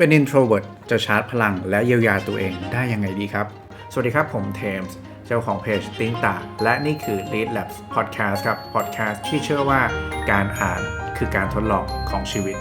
เป็น introvert จะชาร์จพลังและเยียวยาตัวเองได้ยังไงดีครับ สวัสดีครับผมเทมส์เจ้าของเพจติ้งตาและนี่คือ Lead Labs Podcast ครับ Podcast ที่เชื่อว่าการอ่านคือการทดลองของชีวิต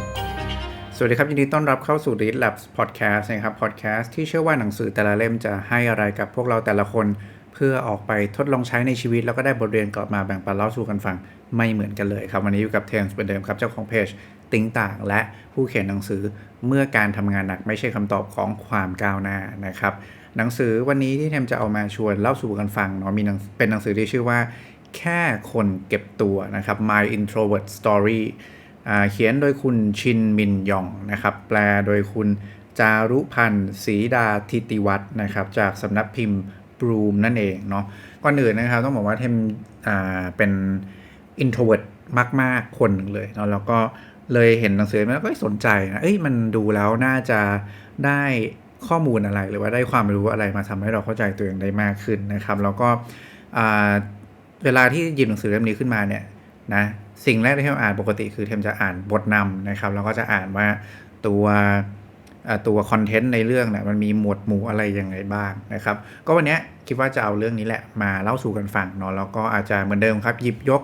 สวัสดีครับยินดีต้อนรับเข้าสู่ Read Labs Podcast นะครับ Podcast ที่เชื่อว่าหนังสือแต่ละเล่มจะให้อะไรกับพวกเราแต่ละคน เพื่อออกไปทดลองใช้ในชีวิต แล้วก็ได้บทเรียนกลับมาแบ่งปันเล่าสู่กันฟังไม่เหมือนกันเลยครับวันนี้อยู่กับเทมส์เหมือนเดิมครับเจ้าของเพจ ติ้งต่าง และผู้เขียนหนังสือเมื่อการทำงานหนักไม่ใช่คำตอบของความก้าวหน้านะครับ หนังสือวันนี้ที่เทมจะเอามาชวนเล่าสู่กันฟังเนาะมีเป็นหนังสือที่ชื่อว่า แค่คนเก็บตัวนะครับ My Introvert Story เขียนโดยคุณชินมินยองนะครับ แปลโดยคุณจารุพันธ์ศรีดาทิติวัฒน์นะครับ จากสำนักพิมพ์บรูมนั่นเองเนาะก่อนอื่นนะครับ ต้องบอกว่าเทมเป็น introvert มาก ๆ คนหนึ่งเลยเนาะแล้วก็ เลยเห็นหนังสือแล้วก็สนใจนะเอ้ยมันดูแล้วน่าจะได้ข้อมูลอะไรหรือว่าได้ความรู้อะไรมาทำให้เราเข้าใจตัวเองได้มากขึ้นนะครับแล้วก็เวลาที่หยิบหนังสือเล่มนี้ขึ้นมาเนี่ยนะสิ่งแรกที่เทมอ่านปกติคือเทมจะอ่านบทนำนะครับแล้วก็จะอ่านว่าตัวตัวคอนเทนต์ในเรื่องเนี่ยมันมีหมวดหมู่อะไรยังไงบ้างนะครับ ก็วันนี้คิดว่าจะเอาเรื่องนี้แหละมาเล่าสู่กันฟังเนาะแล้วก็อาจจะเหมือนเดิมครับหยิบยก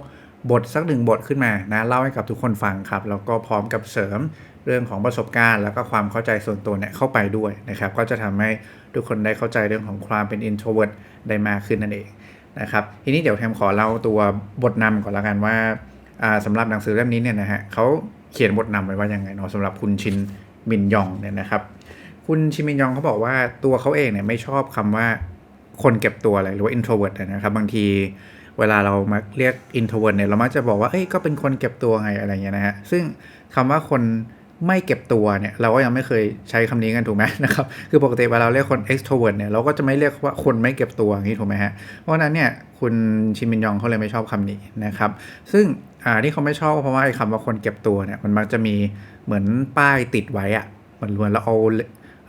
บทสักหนึ่งบทขึ้นมานะเล่าให้กับทุกคนฟังครับแล้วก็พร้อมกับเสริมเรื่องของประสบการณ์ แล้วก็ความเข้าใจส่วนตัวเนี่ยเข้าไปด้วยนะครับก็จะทำให้ทุกคนได้เข้าใจเรื่องของความเป็น introvert ได้มากขึ้นนั่นเองนะครับทีนี้เดี๋ยวแทมขอเล่าตัวบทนำก่อนละกันว่าอ่าสำหรับหนังสือเล่มนี้เนี่ยนะฮะเขาเขียนบทนำไว้ว่ายังไงเนาะสำหรับคุณชินมินยองเนี่ยนะครับ คุณชิมินยองเขาบอกว่าตัวเขาเองเนี่ยไม่ชอบคำว่าคนเก็บตัวอะไรหรือว่า introvert นะครับบางที เวลาเรามาเรียก introvert เนี่ยเรามักจะบอกว่าเอ้ยก็เป็นคนเก็บตัวไงอะไรเงี้ยนะฮะซึ่งคำว่าคนไม่เก็บตัวเนี่ยเราก็ยังไม่เคยใช้คำนี้กันถูกไหมนะครับคือปกติเวลาเราเรียกคน extrovert เนี่ยเราก็จะไม่เรียกว่าคนไม่เก็บตัวอย่างนี้ถูกไหมฮะเพราะนั้นเนี่ยคุณชิมินยองเขาเลยไม่ชอบคำนี้นะครับ ซึ่งอ่าที่เขาไม่ชอบเพราะว่าไอ้คำว่าคนเก็บตัวเนี่ยมันมักจะมีเหมือนป้ายติดไว้อะเหมือนเหมือนเราเอา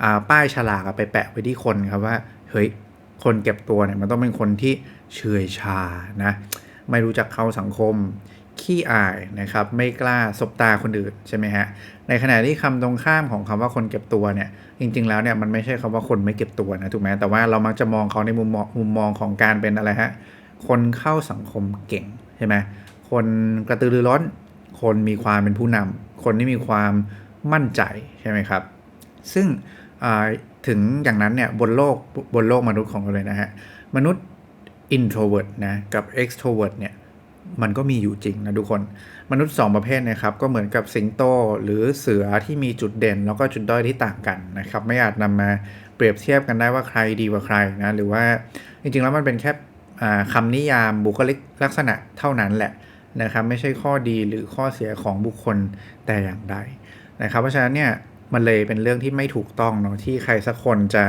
อ่าป้ายฉลากไปแปะไว้ที่คนครับว่าเฮ้ยคนเก็บตัวเนี่ยมันต้องเป็นคนที่ เฉยชานะไม่รู้จักเข้าสังคม ขี้อายนะครับไม่กล้าสบตาคนอื่นใช่ไหมฮะในขณะที่คำตรงข้ามของคำว่าคนเก็บตัวเนี่ยจริง ๆ แล้วเนี่ยมันไม่ใช่คำว่าคนไม่เก็บตัวนะถูกไหมแต่ว่าเรามักจะมองเขาในมุมมองมุมมองของการเป็นอะไรฮะคนเข้าสังคมเก่งใช่ไหมคนกระตือรือร้น คนมีความเป็นผู้นำคนที่มีความมั่นใจใช่ไหมครับ ซึ่งถึงอย่างนั้นเนี่ยบนโลกบนโลกมนุษย์ของเราเลยนะฮะมนุษย์ introvert นะกับ extrovert เนี่ยมันก็มีอยู่จริงนะทุกคน มนุษย์ 2 ประเภทนะครับ ก็เหมือนกับสิงโตหรือเสือที่มีจุดเด่น แล้วก็จุดด้อยที่ต่างกันนะครับ ไม่อาจนำมาเปรียบเทียบกันได้ว่าใครดีกว่าใครนะ หรือว่าจริงๆแล้วมันเป็นแค่อ่าคำนิยามบุคลิกลักษณะเท่านั้นแหละนะครับ ไม่ใช่ข้อดีหรือข้อเสียของบุคคลแต่อย่างใดนะครับ เพราะฉะนั้นเนี่ยมันเลยเป็นเรื่องที่ไม่ถูกต้องเนาะที่ใครสักคนจะ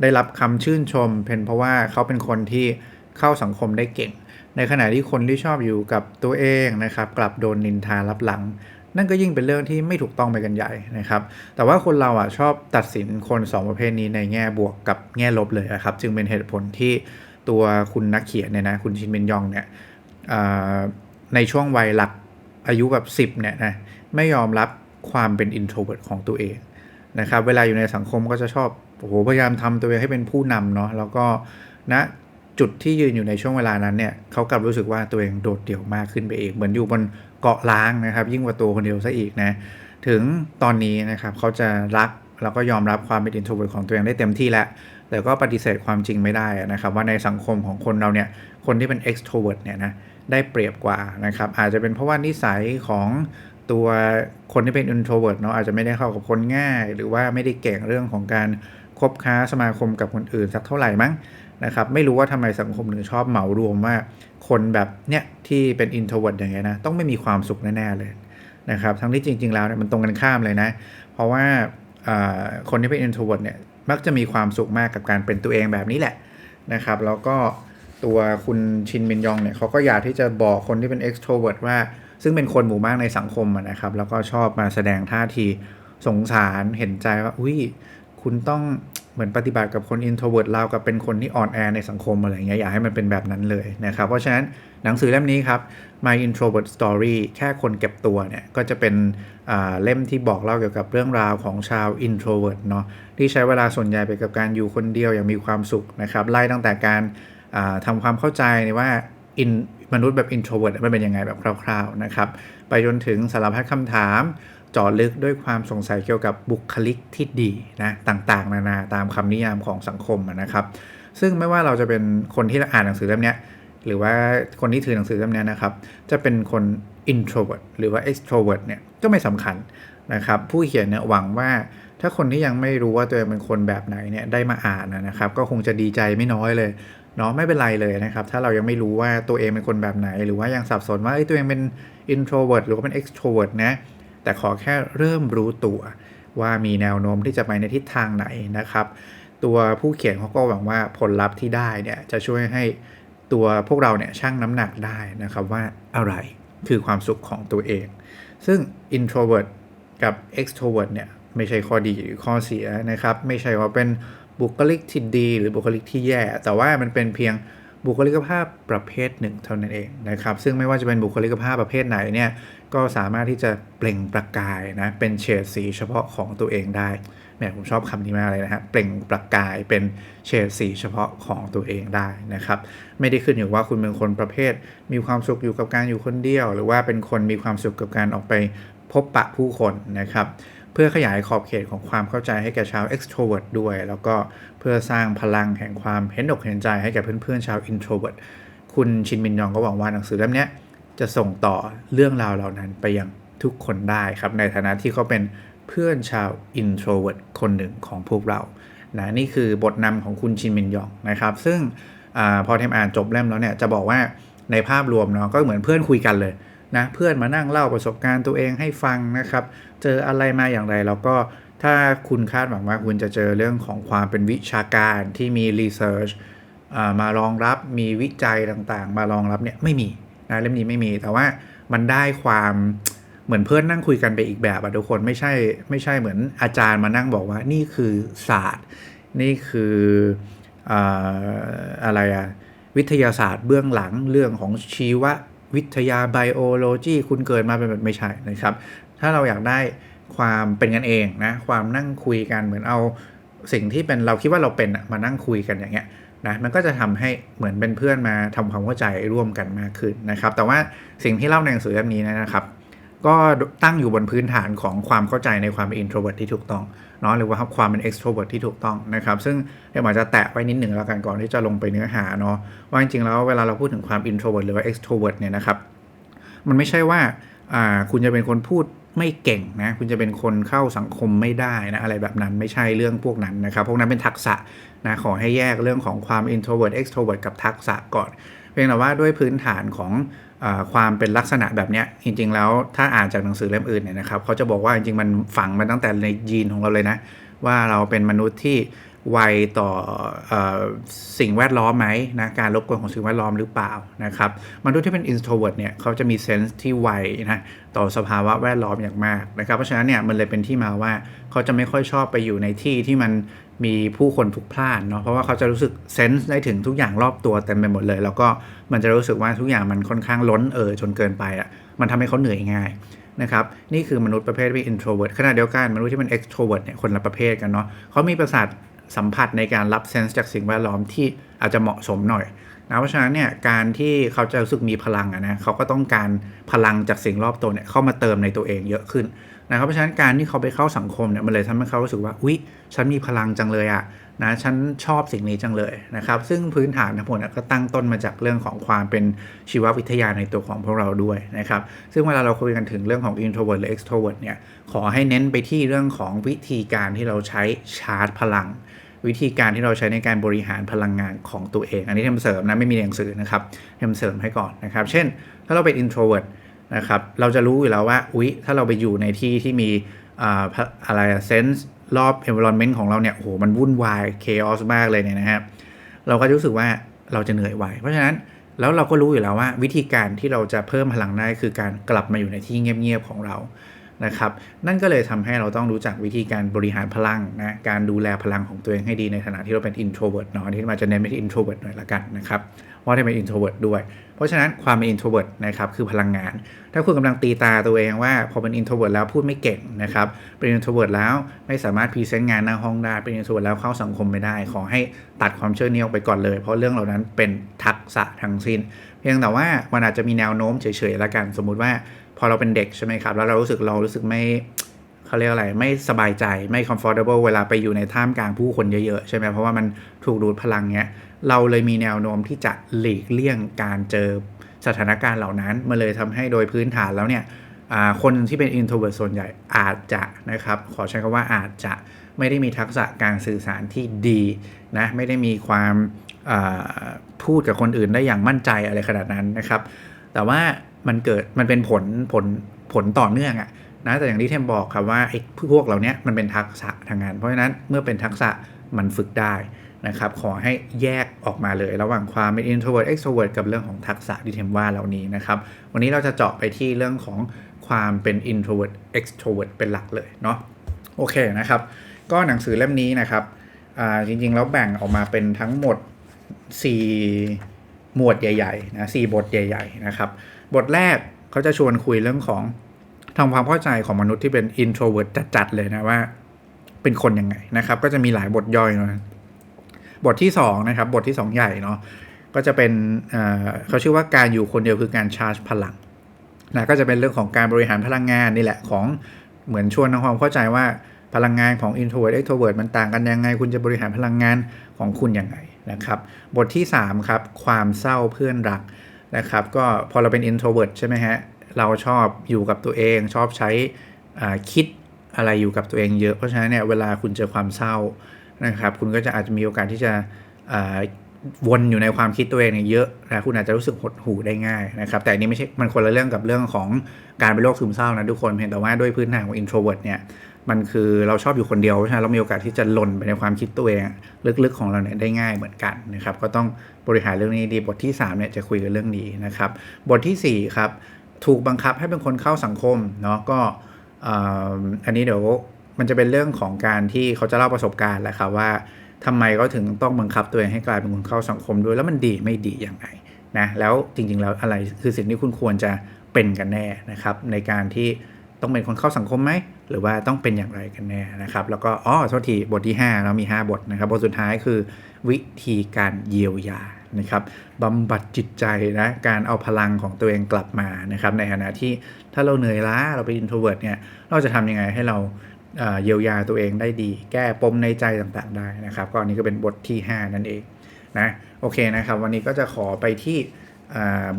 ได้รับคำชื่นชม เป็นเพราะว่าเขาเป็นคนที่ เข้าสังคมได้เก่ง ในขณะที่คนที่ชอบอยู่กับตัวเองนะครับ กลับโดนนินทารับหลัง นั่นก็ยิ่งเป็นเรื่องที่ไม่ถูกต้องไปกันใหญ่นะครับ แต่ว่าคนเราอะชอบตัดสินคนสองประเภทนี้ในแง่บวกกับแง่ลบเลยนะครับ จึงเป็นเหตุผลที่ตัวคุณนักเขียนเนี่ยนะคุณชินเบนยองเนี่ยในช่วงวัยหลักอายุแบบ 10เนี่ยนะไม่ยอมรับความเป็น introvert ของตัวเองนะครับเวลาอยู่ในสังคมก็จะชอบโอ้โหพยายามทำตัวเองให้เป็นผู้นำเนาะแล้วก็ณนะ จุดที่ยืนอยู่ในช่วงเวลานั้นเนี่ยเขากลับรู้สึกว่าตัวเองโดดเดี่ยวมากขึ้นไปเองเหมือนอยู่บนเกาะล้างนะครับ ยิ่งกว่าตัวคนเดียวซะอีกนะ ถึงตอนนี้นะครับเขาจะรักแล้วก็ยอมรับความเป็น introvert ของตัวเองได้เต็มที่แล้ว แต่ก็ปฏิเสธความจริงไม่ได้นะครับ ว่าในสังคมของคนเราเนี่ย คนที่เป็น extrovert เนี่ยนะได้เปรียบกว่านะครับ อาจจะเป็นเพราะว่านิสัยของตัวคนที่เป็น introvert เนาะอาจจะไม่ได้เข้ากับคนง่าย หรือว่าไม่ได้เก่งเรื่องของการคบค้าสมาคมกับคนอื่นสักเท่าไหร่มั้ง นะครับไม่รู้ว่าทำไมสังคมถึงชอบเหมารวมว่าคนแบบเนี่ยที่เป็น introvert อย่างเงี้ยนะต้องไม่มีความสุขแน่ๆเลยนะครับทั้งที่จริง ๆ แล้วเนี่ยมันตรงกันข้ามเลยนะ เพราะว่าคนที่เป็น introvert เนี่ยมักจะมีความสุขมากกับการเป็นตัวเองแบบนี้แหละนะครับ แล้วก็ตัวคุณชินมินยองเนี่ยเขาก็อยากที่จะบอกคนที่เป็น extrovert ว่า ซึ่งเป็นคนหมู่มากในสังคมนะครับ แล้วก็ชอบมาแสดงท่าทีสงสารเห็นใจว่าอุ้ยคุณต้อง เหมือนปฏิบัติกับคน introvert รากับเป็นคนที่อ่อนแอในสังคมอะไรเงี้ยอยากให้มันเป็นแบบนั้นเลยนะครับ เพราะฉะนั้นหนังสือเล่มนี้ครับ My Introvert Story แค่คนเก็บตัวเนี่ยก็จะเป็นเล่มที่บอกเล่าเกี่ยวกับเรื่องราวของชาว introvert เนาะที่ใช้เวลาส่วนใหญ่ไปกับการอยู่คนเดียวอย่างมีความสุขนะครับไล่ตั้งแต่การทำความเข้าใจว่า in มนุษย์แบบ introvert มันเป็นยังไงแบบคร่าวๆนะครับไปจนถึงสารพัดคำถาม จาะลึกด้วยความสงสัยเกี่ยวกับบุคลิกที่ดีนะต่างๆ นานาตามคำนิยามของสังคมนะครับ ซึ่งไม่ว่าเราจะเป็นคนที่อ่านหนังสือเล่มนี้หรือว่าคนที่ถือหนังสือเล่มนี้นะครับ จะเป็นคน introvert หรือว่า extrovert เนี่ยก็ไม่สำคัญนะครับ ผู้เขียนเนี่ยหวังว่าถ้าคนที่ยังไม่รู้ว่าตัวเองเป็นคนแบบไหนเนี่ยได้มาอ่านนะครับ ก็คงจะดีใจไม่น้อยเลยเนาะไม่เป็นไรเลยนะครับ ถ้าเรายังไม่รู้ว่าตัวเองเป็นคนแบบไหน หรือว่ายังสับสนว่าตัวเองเป็น introvert หรือว่าเป็น extrovert นะ แต่ขอแค่เริ่มรู้ตัว ว่ามีแนวโน้มที่จะไปในทิศทางไหนนะครับ ตัวผู้เขียนเขาก็หวังว่าผลลัพธ์ที่ได้เนี่ยจะช่วยให้ตัวพวกเราเนี่ยชั่งน้ำหนักได้นะครับว่าอะไรคือความสุขของตัวเอง ซึ่ง introvert กับ extrovert เนี่ยไม่ใช่ข้อดีหรือข้อเสียนะครับ ไม่ใช่ว่าเป็นบุคลิกที่ดี หรือบุคลิกที่แย่ แต่ว่ามันเป็นเพียง บุคลิกภาพประเภทหนึ่งเท่านั้นเองนะครับซึ่งไม่ว่าจะเป็นบุคลิกภาพประเภทไหนเนี่ยก็สามารถที่จะเปล่งประกายนะเป็นเฉดสีเฉพาะของตัวเองได้แหมผมชอบคำนี้มากเลยนะฮะเปล่งประกายเป็นเฉดสีเฉพาะของตัวเองได้นะครับไม่ได้ขึ้นอยู่ว่าคุณเป็นคนประเภท มีความสุขอยู่กับการอยู่คนเดียว หรือว่าเป็นคนมีความสุขกับการออกไปพบปะผู้คนนะครับ เพื่อขยายขอบเขตของความเข้าใจให้แก่ชาว extrovert ด้วย แล้วก็เพื่อสร้างพลังแห่งความเห็นอกเห็นใจให้แก่เพื่อนๆชาว introvert คุณชินมินยองก็หวังว่าหนังสือเล่มนี้จะส่งต่อเรื่องราวเหล่านั้นไปยังทุกคนได้ครับ ในฐานะที่เขาเป็นเพื่อนชาว introvert คนหนึ่งของพวกเรานะนี่คือบทนำของคุณชินมินยองนะครับ ซึ่งอพอเทมอ่านจบเล่มแล้วเนี่ยจะบอกว่าในภาพรวมเนาะก็เหมือนเพื่อนคุยกันเลย นะเพื่อนมานั่งเล่าประสบการณ์ตัวเองให้ฟังนะครับ เจออะไรมาอย่างไรแล้วก็ถ้าคุณคาดหวังว่าคุณจะเจอเรื่องของความเป็นวิชาการที่มีรีเสิร์ชมารองรับมีวิจัยต่างๆ มารองรับเนี่ยไม่มีนะเล่มนี้ไม่มี แต่ว่ามันได้ความเหมือนเพื่อนนั่งคุยกันไปอีกแบบอะทุกคนไม่ใช่ไม่ใช่เหมือนอาจารย์มานั่งบอกว่านี่คือศาสตร์ นี่คืออะไรอะวิทยาศาสตร์เบื้องหลังเรื่องของชีว วิทยาไบโอโลจีคุณเกิดมาเป็นแบบไม่ใช่นะครับ ถ้าเราอยากได้ความเป็นกันเองนะ ความนั่งคุยกันเหมือนเอาสิ่งที่เป็นเราคิดว่าเราเป็นมานั่งคุยกันอย่างเงี้ยนะมันก็จะทำให้เหมือนเป็นเพื่อนมาทำความเข้าใจร่วมกันมากขึ้นนะครับ แต่ว่าสิ่งที่เล่าในหนังสือเล่มนี้นะครับ ก็ตั้งอยู่บนพื้นฐานของความเข้าใจในความเป็น introvert ที่ถูกต้องเนาะหรือว่าความเป็น extrovert ที่ถูกต้องนะครับซึ่งเดี๋ยวอาจจะแตะไว้นิดหนึ่งแล้วกันก่อนที่จะลงไปเนื้อหาเนาะว่าจริงๆแล้วเวลาเราพูดถึงความ introvert หรือว่า extrovert เนี่ยนะครับมันไม่ใช่ว่าคุณจะเป็นคนพูดไม่เก่งนะคุณจะเป็นคนเข้าสังคมไม่ได้นะอะไรแบบนั้นไม่ใช่เรื่องพวกนั้นนะครับพวกนั้นเป็นทักษะนะขอให้แยกเรื่องของความ introvert extrovert กับทักษะก่อน เพียงแต่ว่าด้วยพื้นฐานของอความเป็นลักษณะแบบนี้จริง ๆ แล้วถ้าอ่านจากหนังสือเล่มอื่นเนี่ยนะครับเขาจะบอกว่าจริงๆมันฝังมาตั้งแต่ในยีนของเราเลยนะ ว่าเราเป็นมนุษย์ที่ไวต่ออสิ่งแวดล้อมไหมนะการรบกวนของสิ่งแวดล้อมหรือเปล่านะครับมนุษย์ที่เป็น introvert เนี่ยเขาจะมีเซนส์ที่ไวนะต่อสภาวะแวดล้อมอย่างมากนะครับเพราะฉะนั้นเนี่ยมันเลยเป็นที่มาว่าเขาจะไม่ค่อยชอบไปอยู่ในที่ที่มัน มีผู้คนพลุกพล่านเนาะเพราะว่าเขาจะรู้สึกเซนส์ได้ถึงทุกอย่างรอบตัวเต็มไปหมดเลย แล้วก็มันจะรู้สึกว่าทุกอย่างมันค่อนข้างล้นเออจนเกินไปอะ่ะมันทำให้เขาเหนื่อยง่ายนะครับนี่คือมนุษย์ประเภทที่ introvert ขณะเดียวกันมนุษย์ที่เป็น extrovert เนี่ยคนละประเภทกันเนาะเขามีประสาทสัมผัสในการรับเซนส์จากสิ่งแวดล้อมที่อาจจะเหมาะสมหน่อยนะเพราะฉะนั้นเนี่ยการที่เขาจะรู้สึกมีพลังนะเขาก็ต้องการพลังจากสิ่งรอบตัวเนี่ยเข้ามาเติมในตัวเองเยอะขึ้น นะครับเพราะฉะนั้นการที่เขาไปเข้าสังคมเนี่ยมันเลยทำให้เขารู้สึกว่าอุ๊ยฉันมีพลังจังเลยอะนะฉันชอบสิ่งนี้จังเลยนะครับ ซึ่งพื้นฐานทั้งหมดก็ตั้งต้นมาจากเรื่องของความเป็นชีววิทยาในตัวของพวกเราด้วยนะครับ ซึ่งเวลาเราคุยกันถึงเรื่องของ introvert หรือ extrovert เนี่ยขอให้เน้นไปที่เรื่องของวิธีการที่เราใช้ชาร์จพลัง วิธีการที่เราใช้ในการบริหารพลังงานของตัวเอง อันนี้เทมเสริมนะไม่มีหนังสือนะครับเทมเสริมให้ก่อนนะครับ เช่น ถ้าเราเป็น introvert นะครับเราจะรู้อยู่แล้วว่าอุ๊ยถ้าเราไปอยู่ในที่ที่มีอะไรเซนส์รอบ environment ของเราเนี่ยโอ้โหมันวุ่นวาย chaos มากเลยเนี่ยนะครับเราก็รู้สึกว่าเราจะเหนื่อยไวเพราะฉะนั้นแล้วเราก็รู้อยู่แล้วว่า วิธีการที่เราจะเพิ่มพลังได้คือการกลับมาอยู่ในที่เงียบๆของเรานะครับ นั่นก็เลยทำให้เราต้องรู้จักวิธีการบริหารพลังนะการดูแลพลังของตัวเองให้ดีในฐานะที่เราเป็น introvert เนาะที่มาจะเน้นไปที่ introvert หน่อยละกันนะครับ ว่าที่เป็น introvert ด้วย เพราะฉะนั้นความเป็น introvert นะครับคือพลังงาน ถ้าคุณกำลังตีตาตัวเองว่าพอเป็น introvert แล้วพูดไม่เก่งนะครับเป็น introvert แล้วไม่สามารถพรีเซนต์งานหน้าห้องได้เป็น introvert แล้วเข้าสังคมไม่ได้ ขอให้ตัดความเชื่อนี้ออกไปก่อนเลย เพราะเรื่องเหล่านั้นเป็นทักษะทั้งสิ้น เพียงแต่ว่ามันอาจจะมีแนวโน้มเฉยๆละกันสมมุติว่าพอเราเป็นเด็กใช่ไหมครับแล้วเรารู้สึกเรารู้สึกไม่เขาเรียกอะไรไม่สบายใจไม่ comfortable เวลาไปอยู่ในท่ามกลางผู้คนเยอะๆ ใช่ไหมเพราะว่ามันถูกดูดพลังเนี้ย เราเลยมีแนวโน้มที่จะหลีกเลี่ยงการเจอสถานการณ์เหล่านั้นมาเลยทำให้โดยพื้นฐานแล้วเนี่ยคนที่เป็น introvert ส่วนใหญ่อาจจะนะครับ ขอใช้คำว่าอาจจะไม่ได้มีทักษะการสื่อสารที่ดีนะไม่ได้มีความพูดกับคนอื่นได้อย่างมั่นใจอะไรขนาดนั้นนะครับ แต่ว่ามันเกิดมันเป็นผลผลผลต่อเนื่องอะนะแต่อย่างที่เทมบอกครับว่าไอ้พวกเหล่านี้มันเป็นทักษะทางงาน เพราะฉะนั้นเมื่อเป็นทักษะมันฝึกได้ นะครับขอให้แยกออกมาเลย ระหว่างความเป็น introvert extrovert กับเรื่องของทักษะที่เทมว่าเหล่านี้นะครับ วันนี้เราจะเจาะไปที่เรื่องของความเป็น introvert extrovert เป็นหลักเลยเนาะโอเคนะครับ ก็หนังสือเล่มนี้นะครับจริงๆ แล้วแบ่งออกมาเป็นทั้งหมด 4 หมวดใหญ่ๆนะสบทใหญ่ ๆ นะครับ บทแรกเขาจะชวนคุยเรื่องของทำความเข้าใจของมนุษย์ที่เป็น introvert จัดๆเลยนะว่าเป็นคนยังไงนะครับ ก็จะมีหลายบทย่อยนะ บทที่2นะครับบทที่ 2 ใหญ่เนาะก็จะเป็นเขาชื่อว่าการอยู่คนเดียวคือการชาร์จพลังนะก็จะเป็นเรื่องของการบริหารพลังงานนี่แหละของเหมือนชวนทำความเข้าใจว่าพลังงานของ introvert extrovert มันต่างกันยังไง คุณจะบริหารพลังงานของคุณยังไงนะครับ บทที่ 3 ครับ ความเศร้าเพื่อนรักนะครับ ก็พอเราเป็น introvert ใช่ไหมฮะ เราชอบอยู่กับตัวเองชอบใช้คิดอะไรอยู่กับตัวเองเยอะ เพราะฉะนั้นเนี่ยเวลาคุณเจอความเศร้า นะครับ คุณก็จะอาจจะมีโอกาสที่จะวนอยู่ในความคิดตัวเองเยอะนะคุณอาจจะรู้สึกหดหู่ได้ง่ายนะครับ แต่อันนี้ไม่ใช่มันคนละเรื่องกับเรื่องของการเป็นโรคซึมเศร้านะทุกคนเพียงแต่ว่าด้วยพื้นฐานของ introvert เนี่ยมันคือเราชอบอยู่คนเดียวเพราะฉะนั้นเรามีโอกาสที่จะหล่นไปในความคิดตัวเองลึกๆของเราเนี่ยได้ง่ายเหมือนกันนะครับก็ต้องบริหารเรื่องนี้ดีบทที่3เนี่ยจะคุยกันเรื่องนี้นะครับบทที่4ครับถูกบังคับให้เป็นคนเข้าสังคมเนาะก็อันนี้เดี๋ยว มันจะเป็นเรื่องของการที่เขาจะเล่าประสบการณ์แหละครับว่าทำไมเขาถึงต้องบังคับตัวเองให้กลายเป็นคนเข้าสังคมด้วย แล้วมันดีไม่ดีอย่างไรนะแล้วจริงๆแล้วอะไรคือสิ่งที่คุณควรจะเป็นกันแน่นะครับในการที่ต้องเป็นคนเข้าสังคมไหมหรือว่าต้องเป็นอย่างไรกันแน่นะครับแล้วก็อ๋อโทษทีบทที่5เรามี 5 บทนะครับบทสุดท้ายคือวิธีการเยียวยานะครับบำบัดจิตใจนะการเอาพลังของตัวเองกลับมานะครับในขณะที่ถ้าเราเหนื่อยล้าเราเป็น introvert เนี่ยเราจะทำยังไงให้เรา เยียวยาตัวเองได้ดี แก้ปมในใจต่างๆได้นะครับ ก็อันนี้ก็เป็นบทที่ 5 นั่นเองนะโอเคนะครับ วันนี้ก็จะขอไปที่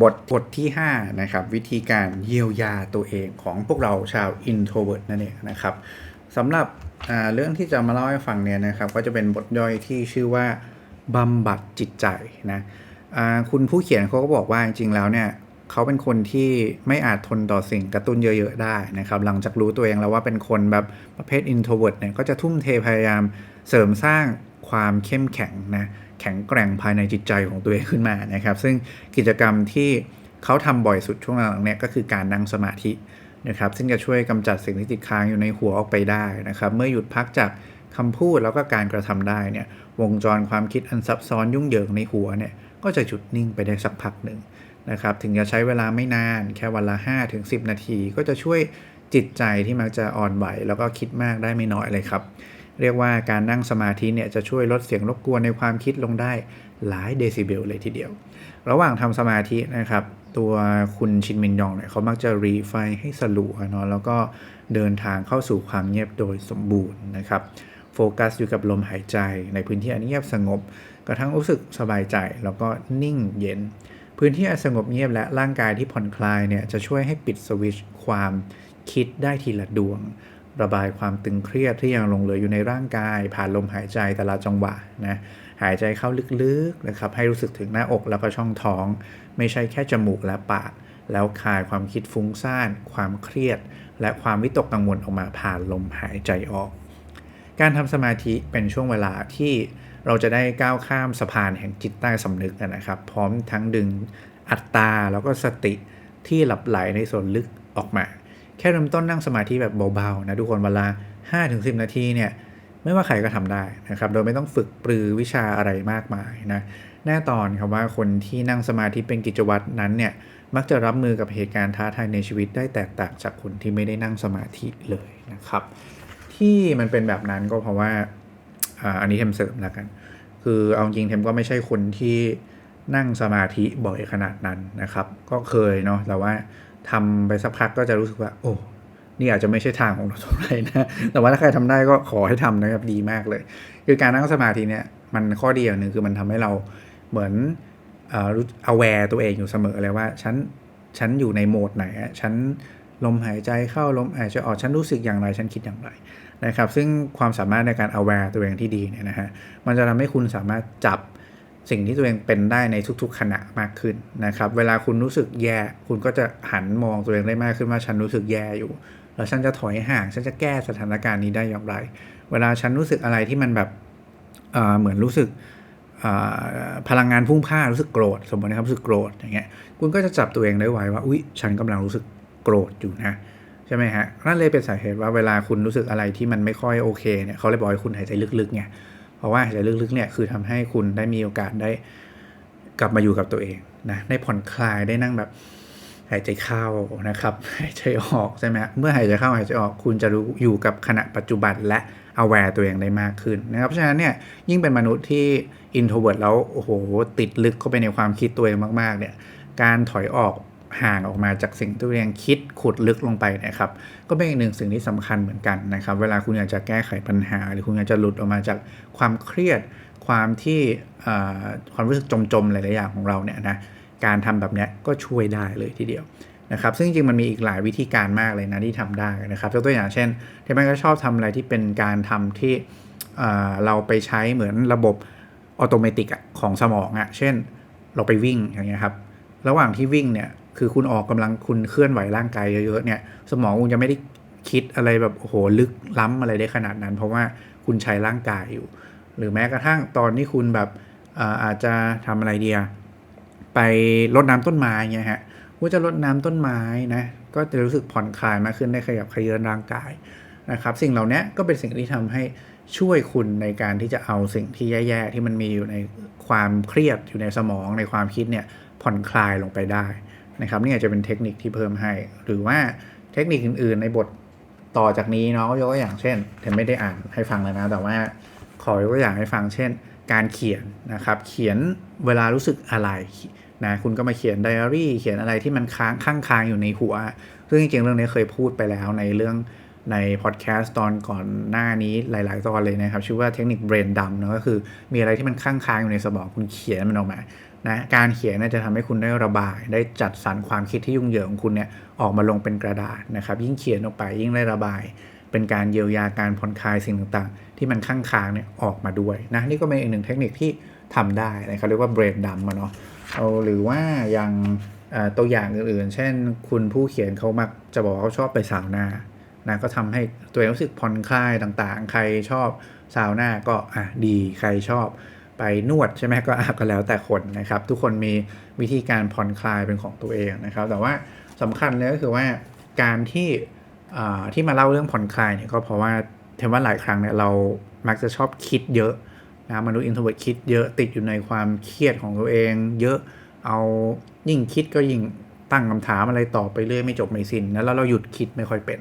บทบทที่5นะครับวิธีการเยียวยาตัวเองของพวกเราชาว introvert นั่นเองนะครับสำหรับเรื่องที่จะมาเล่าให้ฟังเนี่ยนะครับก็จะเป็นบทย่อยที่ชื่อว่าบำบัดจิตใจนะคุณผู้เขียนเขาก็บอกว่าจริงๆแล้วเนี่ย เขาเป็นคนที่ไม่อาจทนต่อสิ่งกระตุ้นเยอะ ๆ ได้นะครับ หลังจากรู้ตัวเองแล้วว่าเป็นคนแบบประเภท introvert เนี่ยก็จะทุ่มเทพยายามเสริมสร้างความเข้มแข็งนะแข็งแกร่งภายในจิตใจของตัวเองขึ้นมานะครับ ซึ่งกิจกรรมที่เขาทำบ่อยสุดช่วงหลังเนี่ยก็คือการนั่งสมาธินะครับ ซึ่งจะช่วยกำจัดสิ่งที่ติดค้างอยู่ในหัวออกไปได้นะครับ เมื่อหยุดพักจากคำพูดแล้วก็การกระทำได้เนี่ยวงจรความคิดอันซับซ้อนยุ่งเหยิงในหัวเนี่ยก็จะหยุดนิ่งไปได้สักพักหนึ่ง นะครับถึงจะใช้เวลาไม่นานแค่วันละ 5-10 นาที ก็จะช่วยจิตใจที่มักจะอ่อนไหวแล้วก็คิดมากได้ไม่น้อยเลยครับ เรียกว่าการนั่งสมาธิเนี่ยจะช่วยลดเสียงรบกวนในความคิดลงได้หลายเดซิเบลเลยทีเดียว ระหว่างทำสมาธินะครับ ตัวคุณชินมินยองเนี่ยเขามักจะรีไฟให้สลัวเนาะแล้วก็เดินทางเข้าสู่ความเงียบโดยสมบูรณ์นะครับโฟกัสอยู่กับลมหายใจในพื้นที่อันเงียบสงบ กระทั่งรู้สึกสบายใจแล้วก็นิ่งเย็น พื้นที่อันสงบเงียบและร่างกายที่ผ่อนคลายเนี่ยจะช่วยให้ปิดสวิตช์ความคิดได้ทีละดวง ระบายความตึงเครียดที่ยังลงเหลืออยู่ในร่างกาย ผ่านลมหายใจแต่ละจังหวะนะหายใจเข้าลึกๆนะครับให้รู้สึกถึงหน้าอกแล้วก็ช่องท้อง ไม่ใช่แค่จมูกและปาก แล้วคลายความคิดฟุ้งซ่าน ความเครียด และความวิตกกังวลออกมาผ่านลมหายใจออก การทำสมาธิเป็นช่วงเวลาที่ เราจะได้ก้าวข้ามสะพานแห่งจิตใต้สำนึกนะครับ พร้อมทั้งดึงอัตตาแล้วก็สติที่หลับไหลในส่วนลึกออกมา แค่เริ่มต้นนั่งสมาธิแบบเบาๆนะทุกคนเวลา 5-10 นาทีเนี่ยไม่ว่าใครก็ทำได้นะครับ โดยไม่ต้องฝึกปรือวิชาอะไรมากมายนะ แน่ตอนครับว่าคนที่นั่งสมาธิเป็นกิจวัตรนั้นเนี่ย มักจะรับมือกับเหตุการณ์ท้าทายในชีวิตได้แตกต่างจากคนที่ไม่ได้นั่งสมาธิเลยนะครับ ที่มันเป็นแบบนั้นก็เพราะว่า อันนี้เทมเสริมแล้วกัน คือเอาจริงเทมก็ไม่ใช่คนที่นั่งสมาธิบ่อยขนาดนั้นนะครับ ก็เคยเนาะแต่ว่าทำไปสักพักก็จะรู้สึกว่า โอ้นี่อาจจะไม่ใช่ทางของเราเท่าไหร่นะแต่ว่าถ้าใครทำได้ก็ขอให้ทำนะครับดีมากเลย คือการนั่งสมาธิเนี่ยมันข้อดีอย่างหนึ่งคือมันทำให้เราเหมือนรู้ aware ตัวเองอยู่เสมอเลยว่าฉันฉันอยู่ในโหมดไหนฉันลมหายใจเข้าลมหายใจออกฉันรู้สึกอย่างไร ฉันคิดอย่างไร นะครับซึ่งความสามารถในการ aware ตัวเองที่ดีเนี่ยนะฮะมันจะทำให้คุณสามารถจับสิ่งที่ตัวเองเป็นได้ในทุกๆขณะมากขึ้นนะครับ เวลาคุณรู้สึกแย่ คุณก็จะหันมองตัวเองได้มากขึ้นว่าฉันรู้สึกแย่อยู่ แล้วฉันจะถอยห่าง ฉันจะแก้สถานการณ์นี้ได้อย่างไร เวลาฉันรู้สึกอะไรที่มันแบบเเหมือนรู้สึกพลังงานพุ่งพ่านรู้สึกโกรธสมมตินะครับรู้สึกโกรธอย่างเงี้ยคุณก็จะจับตัวเองได้ไวว่าอุ๊ยฉันกำลังรู้สึกโกรธอยู่นะ ใช่ไหมฮะนั่นเลยเป็นสาเหตุว่าเวลาคุณรู้สึกอะไรที่มันไม่ค่อยโอเคเนี่ยเขาเลยบอกให้คุณหายใจลึกๆไงเพราะว่าหายใจลึกๆเนี่ยคือทำให้คุณได้มีโอกาสได้กลับมาอยู่กับตัวเองนะได้ผ่อนคลายได้นั่งแบบหายใจเข้านะครับหายใจออกใช่ไหมเมื่อหายใจเข้าหายใจออกคุณจะรู้อยู่กับขณะปัจจุบันและ aware ตัวเองได้มากขึ้นนะครับเพราะฉะนั้นเนี่ยยิ่งเป็นมนุษย์ที่ introvert แล้วโอ้โหติดลึกเข้าไปในความคิดตัวเองมากๆเนี่ยการถอยออก ห่างออกมาจากสิ่งที่ตัวเองคิดขุดลึกลงไปนะครับ ก็เป็นอีกหนึ่งสิ่งที่สำคัญเหมือนกันนะครับ เวลาคุณอยากจะแก้ไขปัญหา หรือคุณอยากจะหลุดออกมาจากความเครียด ความที่ความรู้สึกจมๆหลายๆอย่างของเราเนี่ยนะการทำแบบนี้ก็ช่วยได้เลยทีเดียวนะครับ ซึ่งจริงมันมีอีกหลายวิธีการมากเลยนะที่ทำได้นะครับยกตัวอย่างเช่นที่แม่ก็ชอบทำอะไรที่เป็นการทำที่เราไปใช้เหมือนระบบอัตโนมัติของสมองอะเช่น เราไปวิ่งอย่างเงี้ยครับ ระหว่างที่วิ่งเนี่ย คือคุณออกกำลังคุณเคลื่อนไหวร่างกายเยอะๆเนี่ย สมองคุณจะไม่ได้คิดอะไรแบบโอ้โหลึกล้ำอะไรได้ขนาดนั้น เพราะว่าคุณใช้ร่างกายอยู่ หรือแม้กระทั่งตอนที่คุณแบบอาจจะทำอะไรเดียไปรดน้ำต้นไม้เงี้ยฮะคุณจะรดน้ำต้นไม้นะก็จะรู้สึกผ่อนคลายมากขึ้นได้ขยับขยื่นร่างกายนะครับ สิ่งเหล่านี้ก็เป็นสิ่งที่ทำให้ช่วยคุณในการที่จะเอาสิ่งที่แย่ๆที่มันมีอยู่ในความเครียดอยู่ในสมองในความคิดเนี่ยผ่อนคลายลงไปได้ นะครับนี่อาจจะเป็นเทคนิคที่เพิ่มให้ หรือว่าเทคนิคอื่น ๆ ในบทต่อจากนี้เนาะยกตัวอย่างเช่นแต่ไม่ได้อ่านให้ฟังเลยนะ แต่ว่าขอยกตัวอย่างให้ฟังเช่น การเขียนนะครับ เขียนเวลารู้สึกอะไรนะคุณก็มาเขียนไดอารี่ เขียนอะไรที่มันค้างข้างค้างอยู่ในหัว ซึ่งจริงๆเรื่องนี้เคยพูดไปแล้วในเรื่องในพอดแคสต์ตอนก่อนหน้านี้หลาย ๆ ตอนเลยนะครับ ชื่อว่าเทคนิคเบรนดัมนะก็คือมีอะไรที่มันค้างค้างอยู่ในสมองคุณเขียนมันออกมา นะการเขียนจะทำให้คุณได้ระบาย ได้จัดสรรความคิดที่ยุ่งเหยิงของคุณเนี่ยออกมาลงเป็นกระดาษนะครับ ยิ่งเขียนออกไปยิ่งได้ระบาย เป็นการเยียวยาการผ่อนคลายสิ่งต่างๆ ที่มันข้างค้างเนี่ยออกมาด้วยนะนี่ก็เป็นอีกหนึ่งเทคนิคที่ทำได้นะครับเรียกว่าเบรนดัมมาเนาะเอาหรือว่าอย่างตัวอย่างอื่นๆ เช่น คุณผู้เขียนเขามักจะบอกเขาชอบไปสาวนานะก็ทำให้ตัวเองรู้สึกผ่อนคลายต่างๆ ใครชอบสาวนาก็อะดีใครชอบ ไปนวดใช่ไหมก็อาก็แล้วแต่คนนะครับ ทุกคนมีวิธีการผ่อนคลายเป็นของตัวเองนะครับ แต่ว่าสำคัญเลยก็คือว่าการที่ที่มาเล่าเรื่องผ่อนคลายเนี่ยก็เพราะว่าเทว่าหลายครั้งเนี่ยเรามักจะชอบคิดเยอะนะมนุษย์อินโทรเวิร์ตคิดเยอะติดอยู่ในความเครียดของตัวเอง เยอะเอายิ่งคิดก็ยิ่งตั้งคำถามอะไรต่อไปเรื่อยไม่จบไม่สิ้นแล้วเราหยุดคิดไม่ค่อยเป็น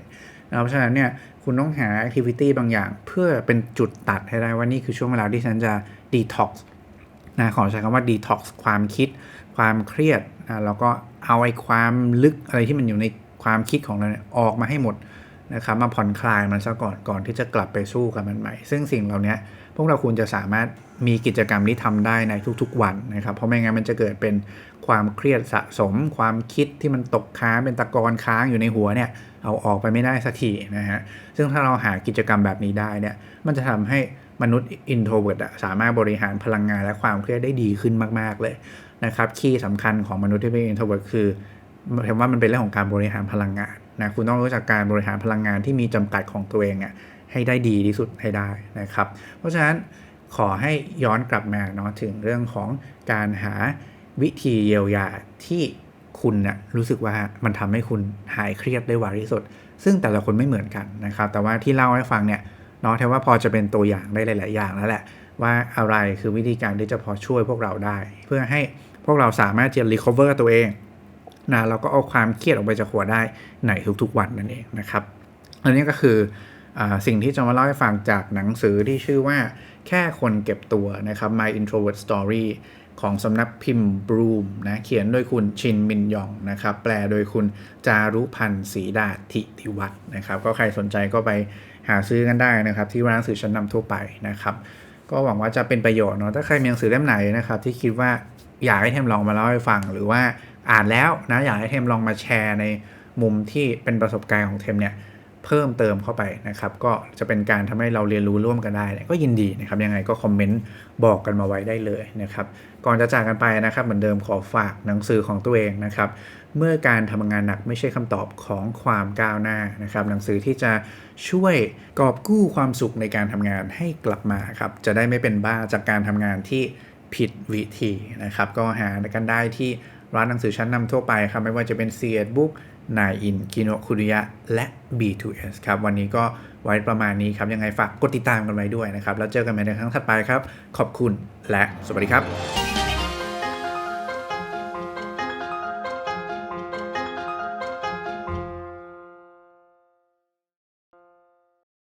นะเพราะฉะนั้นเนี่ยคุณต้องหาแอคทิวิตี้บางอย่าง เพื่อเป็นจุดตัดให้ได้ว่านี่คือช่วงเวลาที่ฉันจะ ดีท็อกซ์นะขอใช้คำว่าดีท็อกซ์ความคิด ความเครียดนะแล้วก็เอาไอ้ความลึกอะไรที่มันอยู่ในความคิดของเราเนี่ยออกมาให้หมดนะครับมาผ่อนคลายมันซะก่อนก่อนที่จะกลับไปสู้กับมันใหม่ ซึ่งสิ่งเหล่านี้พวกเราควรจะสามารถมีกิจกรรมที่ทำได้ในทุกๆวันนะครับ เพราะไม่งั้นมันจะเกิดเป็นความเครียดสะสม ความคิดที่มันตกค้างเป็นตะกอนค้างอยู่ในหัวเนี่ย เอาออกไปไม่ได้สักทีนะฮะ ซึ่งถ้าเราหากิจกรรมแบบนี้ได้เนี่ยมันจะทำให้มนุษย์อินโทรเวิร์ดสามารถบริหารพลังงานและความเครียดได้ดีขึ้นมากๆเลยนะครับคีย์สำคัญของมนุษย์ที่เป็นอินโทรเวิร์ดคือเห็นว่ามันเป็นเรื่องของการบริหารพลังงานนะคุณต้องรู้จักการบริหารพลังงานที่มีจำกัดของตัวเองอะให้ได้ดีที่สุดให้ได้นะครับ เพราะฉะนั้นขอให้ย้อนกลับมาเนาะถึงเรื่องของการหาวิธีเยียวยาที่ คุณเนี่ยรู้สึกว่ามันทำให้คุณหายเครียดได้ไวที่สุด ซึ่งแต่ละคนไม่เหมือนกันนะครับ แต่ว่าที่เล่าให้ฟังเนี่ยเนาะแทว่าพอจะเป็นตัวอย่างได้หลาย ๆ อย่างแล้วแหละ ว่าอะไรคือวิธีการที่จะพอช่วยพวกเราได้ เพื่อให้พวกเราสามารถจะ recover ตัวเองนะเราก็เอาความเครียดออกไปจากหัวได้ในทุก ๆ วันนั่นเองนะครับ อันนี้ก็คืออสิ่งที่จะมาเล่าให้ฟังจากหนังสือที่ชื่อว่าแค่คนเก็บตัวนะครับ My Introvert Story ของสำนักพิมพ์บรูมนะเขียนโดยคุณชินมินยองนะครับแปลโดยคุณจารุพันธ์ศรีดาธิติวัฒน์นะครับก็ใครสนใจก็ไปหาซื้อกันได้นะครับ ที่ร้านหนังสือชั้นนำทั่วไปนะครับก็หวังว่าจะเป็นประโยชน์เนาะถ้าใครมีหนังสือเล่มไหนนะครับที่คิดว่าอยากให้เทมลองมาเล่าให้ฟัง หรือว่าอ่านแล้วนะอยากให้เทมลองมาแชร์ในมุมที่เป็นประสบการณ์ของเทมเนี่ย เพิ่มเติมเข้าไปนะครับ ก็จะเป็นการทำให้เราเรียนรู้ร่วมกันได้ ก็ยินดีนะครับ ยังไงก็คอมเมนต์บอกกันมาไว้ได้เลยนะครับ ก่อนจะจากกันไปนะครับเหมือนเดิมขอฝากหนังสือของตัวเองนะครับ เมื่อการทำงานหนักไม่ใช่คำตอบของความก้าวหน้านะครับ หนังสือที่จะช่วยกอบกู้ความสุขในการทำงานให้กลับมาครับ จะได้ไม่เป็นบ้าจากการทำงานที่ผิดวิธีนะครับ ก็หากันได้ที่ร้านหนังสือชั้นนำทั่วไปครับ ไม่ว่าจะเป็น c ียดบุ๊ก นายอินกิโนคุริยะ และ B2S ครับ วันนี้ก็ไว้ประมาณนี้ครับ ยังไงฝากกดติดตามกันไว้ด้วยนะครับ แล้วเจอกันใหม่ในครั้งถัดไปครับ ขอบคุณและสวัสดีครับ